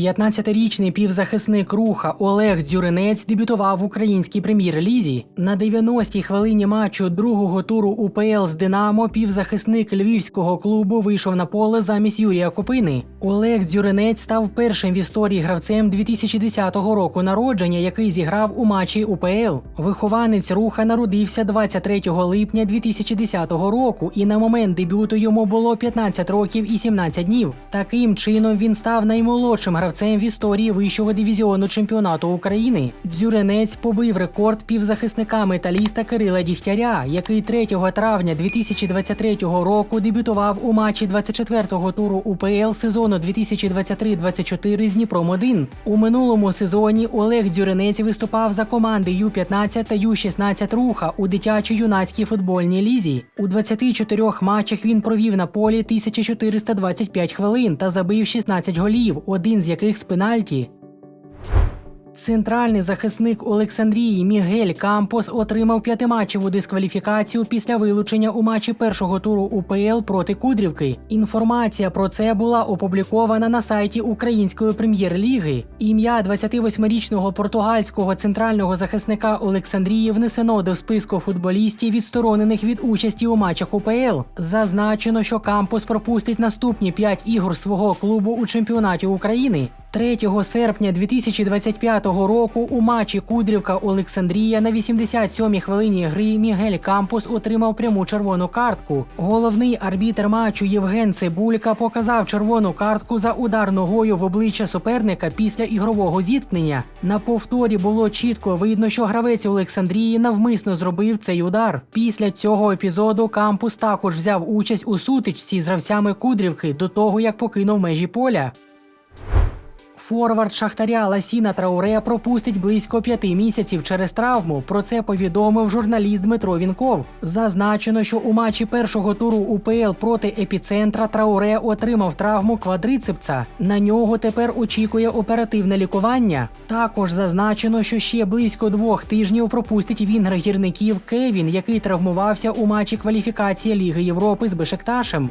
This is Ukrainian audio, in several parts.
15-річний півзахисник руха Олег Дзюринець дебютував в українській прем'єр-лізі. На 90-й хвилині матчу другого туру УПЛ з Динамо півзахисник львівського клубу вийшов на поле замість Юрія Копини. Олег Дзюринець став першим в історії гравцем 2010 року народження, який зіграв у матчі УПЛ. Вихованець руха народився 23 липня 2010 року, і на момент дебюту йому було 15 років і 17 днів. Таким чином він став наймолодшим гравцем в історії вищого дивізіону чемпіонату України. Дзюренець побив рекорд півзахисника металіста Кирила Дігтяря, який 3 травня 2023 року дебютував у матчі 24-го туру УПЛ сезону 2023-24 з Дніпром 1 У минулому сезоні Олег Дзюренець виступав за команди Ю-15 та Ю-16 Руха у дитячо-юнацькій футбольній лізі. У 24 матчах він провів на полі 1425 хвилин та забив 16 голів, один з яких з пенальті. Центральний захисник Олександрії Мігель Кампос отримав п'ятиматчеву дискваліфікацію після вилучення у матчі першого туру УПЛ проти Кудрівки. Інформація про це була опублікована на сайті Української прем'єр-ліги. Ім'я 28-річного португальського центрального захисника Олександрії внесено до списку футболістів, відсторонених від участі у матчах УПЛ. Зазначено, що Кампос пропустить наступні п'ять ігор свого клубу у чемпіонаті України. 3 серпня 2025 року у матчі Кудрівка Олександрія на 87-й хвилині гри Мігель Кампус отримав пряму червону картку. Головний арбітр матчу Євген Цибулька показав червону картку за удар ногою в обличчя суперника після ігрового зіткнення. На повторі було чітко видно, що гравець Олександрії навмисно зробив цей удар. Після цього епізоду Кампус також взяв участь у сутичці з гравцями Кудрівки до того, як покинув межі поля. Форвард Шахтаря Ласіна Трауре пропустить близько п'яти місяців через травму. Про це повідомив журналіст Дмитро Вінков. Зазначено, що у матчі першого туру УПЛ проти епіцентра Трауре отримав травму квадрицепса. На нього тепер очікує оперативне лікування. Також зазначено, що ще близько двох тижнів пропустить вінгер гірників Кевін, який травмувався у матчі кваліфікації Ліги Європи з Бешекташем.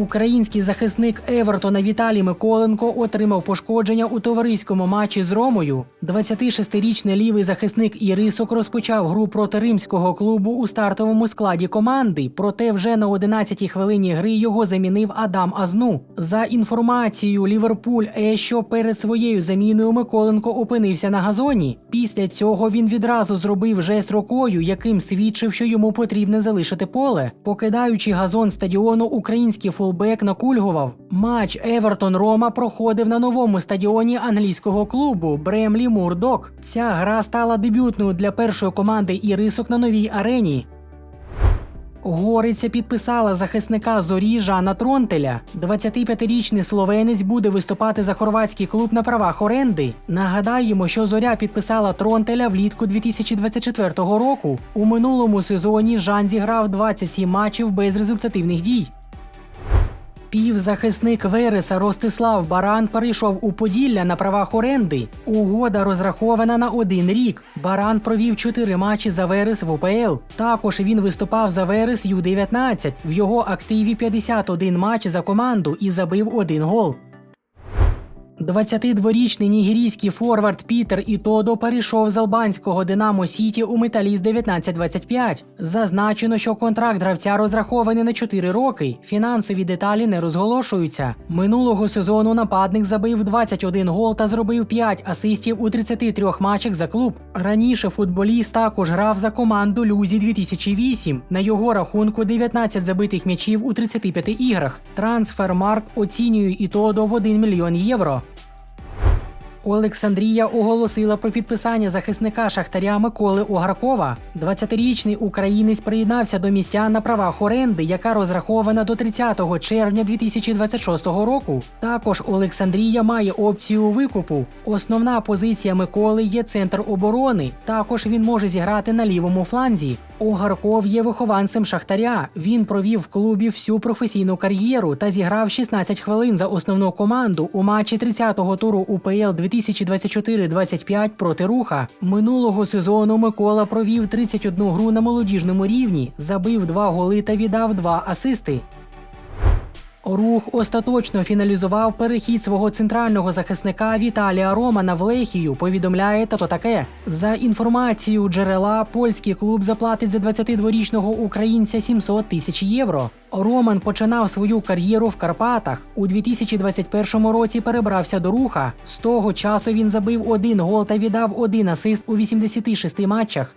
Український захисник Евертона Віталій Миколенко отримав пошкодження у товариському матчі з Ромою. 26-річний лівий захисник Ірисок розпочав гру проти римського клубу у стартовому складі команди. Проте вже на 11-й хвилині гри його замінив Адам Азну. За інформацією Ліверпуль, Е, що перед своєю заміною Миколенко опинився на газоні. Після цього він відразу зробив жест рукою, яким свідчив, що йому потрібно залишити поле. Покидаючи газон стадіону, український фулбек накульгував. Матч Евертон Рома проходив на новому стадіоні англійського клубу Бремлі Мурдок. Ця гра стала дебютною для першої команди ірисок на новій арені. Гориця підписала захисника зорі Жана Тронтеля. 25-річний словенець буде виступати за хорватський клуб на правах оренди. Нагадаємо, що зоря підписала Тронтеля влітку 2024 року. У минулому сезоні Жан зіграв 27 матчів без результативних дій. Півзахисник Вереса Ростислав Баран перейшов у Поділля на правах оренди. Угода розрахована на один рік. Баран провів чотири матчі за Верес в УПЛ. Також він виступав за Верес Ю-19. В його активі 51 матч за команду і забив один гол. 22-річний нігерійський форвард Пітер Ітодо перейшов з албанського Динамо Сіті у Металіст 1925. Зазначено, що контракт гравця розрахований на 4 роки. Фінансові деталі не розголошуються. Минулого сезону нападник забив 21 гол та зробив 5 асистів у 33 матчах за клуб. Раніше футболіст також грав за команду Люзі 2008. На його рахунку 19 забитих м'ячів у 35 іграх. Трансфермарк оцінює Ітодо в 1 мільйон євро. Олександрія оголосила про підписання захисника Шахтаря Миколи Огаркова. 20-річний українець приєднався до містян на правах оренди, яка розрахована до 30 червня 2026 року. Також Олександрія має опцію викупу. Основна позиція Миколи є центр оборони. Також він може зіграти на лівому фланзі. Огарков є вихованцем Шахтаря. Він провів в клубі всю професійну кар'єру та зіграв 16 хвилин за основну команду у матчі 30-го туру УПЛ 2024-25 проти Руха. Минулого сезону Микола провів 31 гру на молодіжному рівні, забив два голи та віддав два асисти. Рух остаточно фіналізував перехід свого центрального захисника Віталія Романа в Лехію. Повідомляє тато таке. За інформацією джерела, польський клуб заплатить за 22-річного українця 700 тисяч євро. Роман починав свою кар'єру в Карпатах. У 2021 році перебрався до руха. З того часу він забив один гол та віддав один асист у 86 матчах.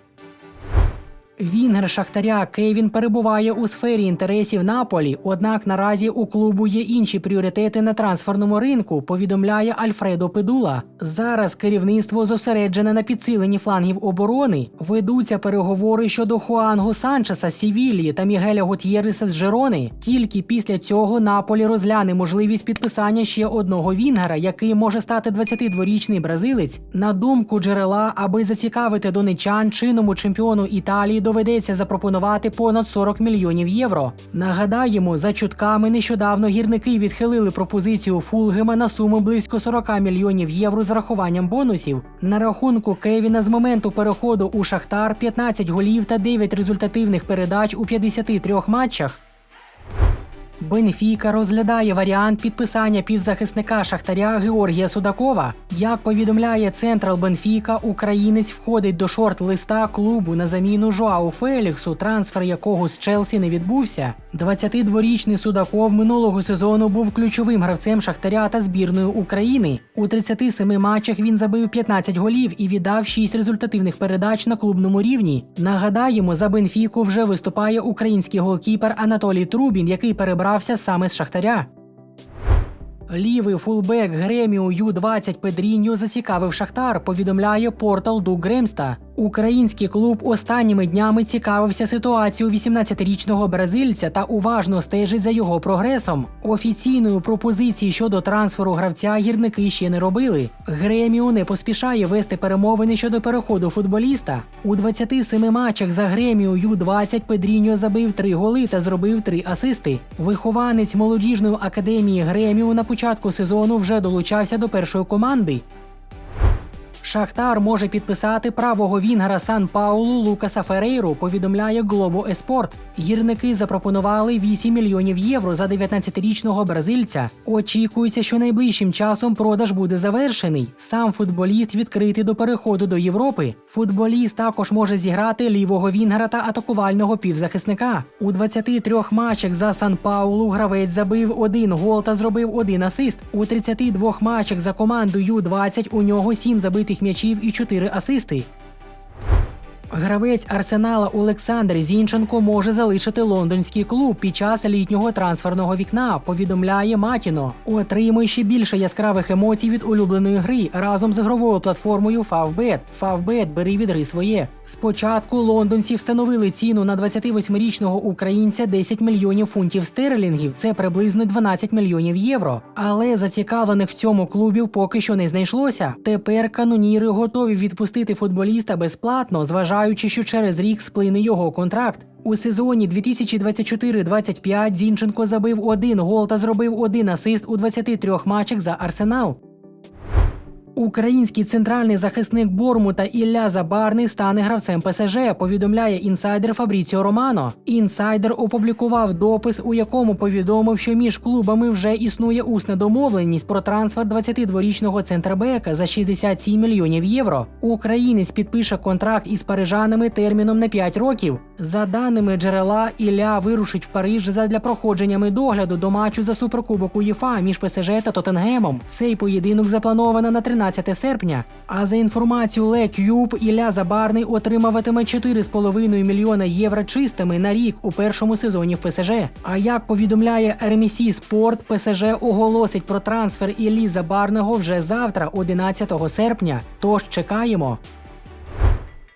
Вінгер Шахтаря Кевін перебуває у сфері інтересів Наполі, однак наразі у клубу є інші пріоритети на трансферному ринку. Повідомляє Альфредо Педула. Зараз керівництво зосереджене на підсиленні флангів оборони. Ведуться переговори щодо Хуанго Санчеса Сівілії та Мігеля Готьєреса з Жерони. Тільки після цього Наполі розгляне можливість підписання ще одного вінгера, який може стати 22-річний бразилець. На думку джерела, аби зацікавити донечан чинному чемпіону Італії доведеться запропонувати понад 40 мільйонів євро. Нагадаємо, за чутками нещодавно гірники відхилили пропозицію Фулгема на суму близько 40 мільйонів євро з рахуванням бонусів. На рахунку Кевіна з моменту переходу у Шахтар 15 голів та 9 результативних передач у 53 матчах. Бенфіка розглядає варіант підписання півзахисника Шахтаря Георгія Судакова. Як повідомляє Централ Бенфіка, українець входить до шорт-листа клубу на заміну Жоау Феліксу, трансфер якого з Челсі не відбувся. 22-річний Судаков минулого сезону був ключовим гравцем Шахтаря та збірної України. У 37 матчах він забив 15 голів і віддав 6 результативних передач на клубному рівні. Нагадаємо, за Бенфіку вже виступає український голкіпер Анатолій Трубін, який перебрався саме з Шахтаря. Лівий фулбек Греміу Ю-20 Педріньо зацікавив Шахтар, повідомляє портал Ду Гремста. Український клуб останніми днями цікавився ситуацією 18-річного бразильця та уважно стежить за його прогресом. Офіційної пропозиції щодо трансферу гравця гірники ще не робили. Греміу не поспішає вести перемовини щодо переходу футболіста. У 27 матчах за Греміу Ю-20 Педріньо забив 3 голи та зробив 3 асисти. Вихованець молодіжної академії Греміу на початку сезону вже долучався до першої команди. Шахтар може підписати правого вінгера Сан Паулу Лукаса Ферейру, повідомляє Глобо Еспорт. Гірники запропонували 8 мільйонів євро за 19-річного бразильця. Очікується, що найближчим часом продаж буде завершений. Сам футболіст відкритий до переходу до Європи. Футболіст також може зіграти лівого вінгера та атакувального півзахисника. У 23 матчах за Сан Паулу гравець забив один гол та зробив один асист. У 32 матчах за команду Ю-20 у нього 7 забитих м'ячів і 4 асисти. Гравець Арсенала Олександр Зінченко може залишити лондонський клуб під час літнього трансферного вікна. Повідомляє Матіно. Отримує ще більше яскравих емоцій від улюбленої гри разом з ігровою платформою Favbet. Favbet бери від гри своє. Спочатку лондонці встановили ціну на 28-річного українця 10 мільйонів фунтів стерлінгів. Це приблизно 12 мільйонів євро. Але зацікавлених в цьому клубів поки що не знайшлося. Тепер каноніри готові відпустити футболіста безплатно, зважаючи, що через рік сплине його контракт. У сезоні 2024-25 Зінченко забив один гол та зробив один асист у 23 матчах за Арсенал. Український центральний захисник Бормута Ілля Забарний стане гравцем ПСЖ. Повідомляє інсайдер Фабріціо Романо. Інсайдер опублікував допис, у якому повідомив, що між клубами вже існує усна домовленість про трансфер 22-річного центрбека за 67 мільйонів євро. Українець підпише контракт із парижанами терміном на 5 років. За даними джерела, Ілля вирушить в Париж задля проходження медогляду до матчу за суперкубок УЄФА між ПСЖ та Тоттенгемом. Цей поєдинок заплановано на 13 серпня. А за інформацією Ле Кюб, Ілля Забарний отримуватиме 4,5 мільйона євро чистими на рік у першому сезоні в ПСЖ. А як повідомляє RMC Спорт, ПСЖ оголосить про трансфер Іллі Забарного вже завтра, 11 серпня. Тож чекаємо.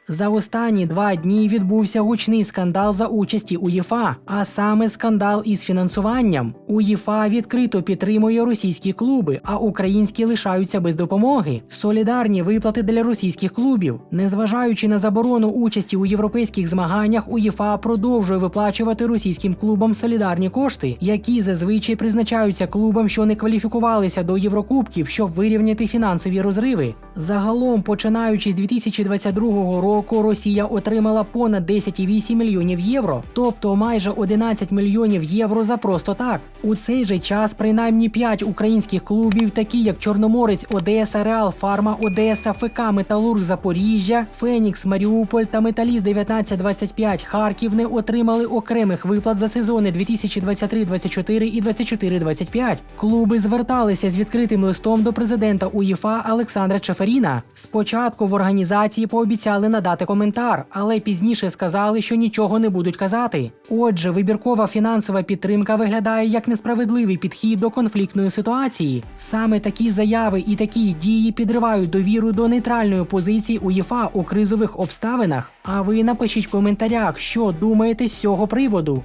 За останні два дні відбувся гучний скандал за участі УЄФА, а саме скандал із фінансуванням. УЄФА відкрито підтримує російські клуби, а українські лишаються без допомоги. Солідарні виплати для російських клубів. Незважаючи на заборону участі у європейських змаганнях, УЄФА продовжує виплачувати російським клубам солідарні кошти, які зазвичай призначаються клубам, що не кваліфікувалися до Єврокубків, щоб вирівняти фінансові розриви. Загалом, починаючи з 2022 року, Росія отримала понад 10,8 мільйонів євро, тобто майже 11 мільйонів євро за просто так. У цей же час принаймні 5 українських клубів, такі як Чорноморець, Одеса, Реал Фарма, Одеса, ФК Металург Запоріжжя, Фенікс, Маріуполь та Металіст 1925 Харків не отримали окремих виплат за сезони 2023-24 і 24-25. Клуби зверталися з відкритим листом до президента УЄФА Олександра Чеферіна. Спочатку в організації пообіцяли надати коментар, але пізніше сказали, що нічого не будуть казати. Отже, вибіркова фінансова підтримка виглядає як несправедливий підхід до конфліктної ситуації. Саме такі заяви і такі дії підривають довіру до нейтральної позиції УЄФА у кризових обставинах. А ви напишіть в коментарях, що думаєте з цього приводу.